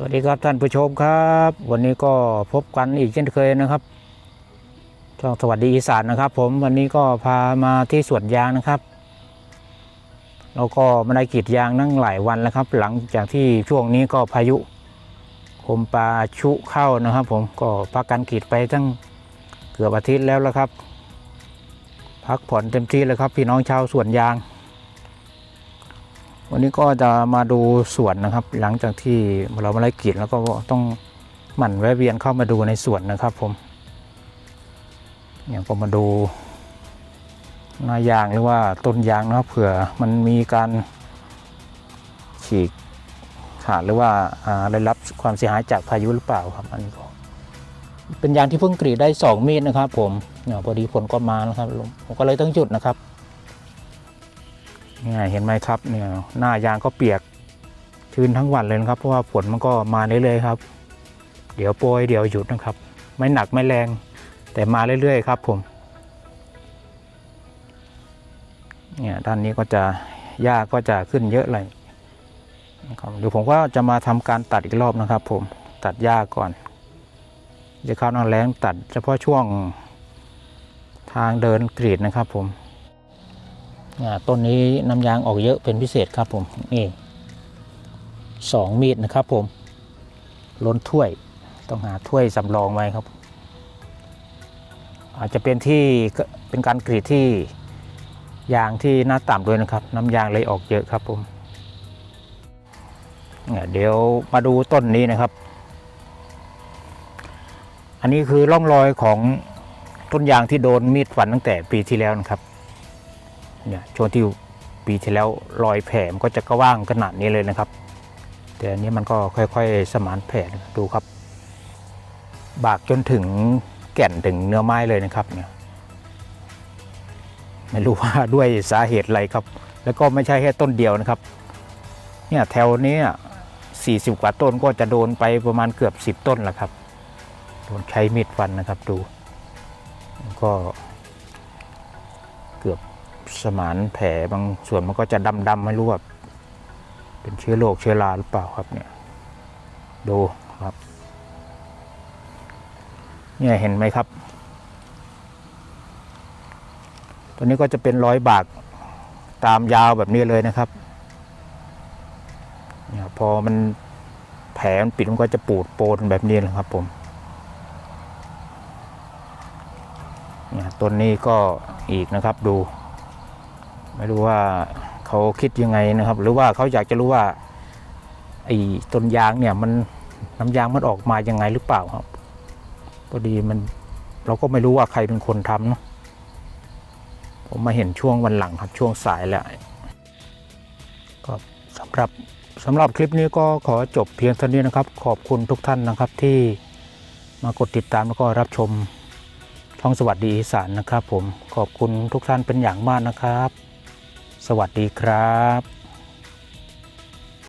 สวัสดีครับท่านผู้ชมครับ วันนี้ก็พบกันอีกเช่นเคยนะครับช่องสวัสดีอีสานนะครับ ผมวันนี้ก็พามาที่สวนยางนะครับแล้วก็ม่ได้กรีดยางนั่งหลายวันแล้วครับ หลังจากที่ช่วงนี้ก็พายุคมปาชุเข้านะครับ ผมก็พักการกรีดไปตั้งเกือบอาทิตย์แล้วแล้วครับ พักผ่อนเต็มที่เลยครับ พี่น้องชาวสวนยาง วันนี้ก็จะมาดูสวนนะครับ หลังจากที่เรามาไล่กรีดแล้วก็ต้องหมั่นแวะเวียนเข้ามาดูในสวนนะครับ ผมอย่างก็มาดูหน้ายางหรือว่าต้นยางนะครับเผื่อมันมีการฉีกขาดหรือว่าได้รับความเสียหายจากพายุหรือเปล่าครับ อันนี้ก็เป็นยางที่เพิ่งกรีดได้สองเมตรนะครับ ผมเนี่ยพอดีฝนก็มาแล้วครับผมก็เลยต้องหยุดนะครับ เนี่ยเห็นไหมครับเนี่ยหน้ายางก็เปียกชื้นทั้งวันเลยนะครับ เพราะว่าฝนมันก็มาเรื่อยๆครับ เดี๋ยวโปรยเดี๋ยวหยุดนะครับ ไม่หนักไม่แรง แต่มาเรื่อยๆครับผมเนี่ยด้านนี้ก็จะหญ้าก็จะขึ้นเยอะเลยนะครับเดี๋ยวผมก็จะมาทำการตัดอีกรอบนะครับ ผมตัดหญ้าก่อนจะเข้าหน้าแรงตัดเฉพาะช่วงทางเดินกรีดนะครับผม ต้นนี้น้ำยางออกเยอะเป็นพิเศษครับผมนี่สองมีดนะครับผมล้นถ้วยต้องหาถ้วยสำรองไว้ครับ อาจจะเป็นที่เป็นการกรีดที่ยางที่หน้าต่ำด้วยนะครับ น้ำยางเลยออกเยอะครับผมเดี๋ยวมาดูต้นนี้นะครับ อันนี้คือร่องรอยของต้นยางที่โดนมีดฟันตั้งแต่ปีที่แล้วนะครับ เนี่ยช่วงที่ปีที่แล้วรอยแผลมันก็จะกว้างขนาดนี้เลยนะครับ แต่อันนี้มันก็ค่อยๆสมานแผลดูครับ บากจนถึงแก่นถึงเนื้อไม้เลยนะครับเนี่ยไม่รู้ว่าด้วยสาเหตุอะไรครับ แล้วก็ไม่ใช่แค่ต้นเดียวนะครับเนี่ยแถวนี้สี่สิบกว่าต้นก็จะโดนไปประมาณเกือบสิบต้นแหละครับ โดนใช้มีดฟันนะครับดู ก็เกือบ สมานแผลบางส่วนมันก็จะดำๆไม่รู้ว่าเป็นเชื้อโรคเชื้อราหรือเปล่าครับเนี่ยดูครับ เนี่ยเห็นไหมครับ ตัวนี้ก็จะเป็นร้อยบากตามยาวแบบนี้เลยนะครับเนี่ยพอมันแผลมันปิดมันก็จะปูดโปนแบบนี้นะครับผมเนี่ยต้นนี้ก็อีกนะครับดู ไม่รู้ว่าเขาคิดยังไงนะครับ หรือว่าเขาอยากจะรู้ว่าไอ้ต้นยางเนี่ยมันน้ำยางมันออกมายังไงหรือเปล่าครับพอดีมันเราก็ไม่รู้ว่าใครเป็นคนทำเนาะผมมาเห็นช่วงวันหลังครับช่วงสายแหล้วก็สำหรับสำหรับคลิปนี้ก็ขอจบเพียงเท่านี้นะครับ ขอบคุณทุกท่านนะครับที่มากดติดตามแล้วก็รับชมช่องสวัสดีอีสานนะครับ ผมขอบคุณทุกท่านเป็นอย่างมากนะครับ สวัสดีครับ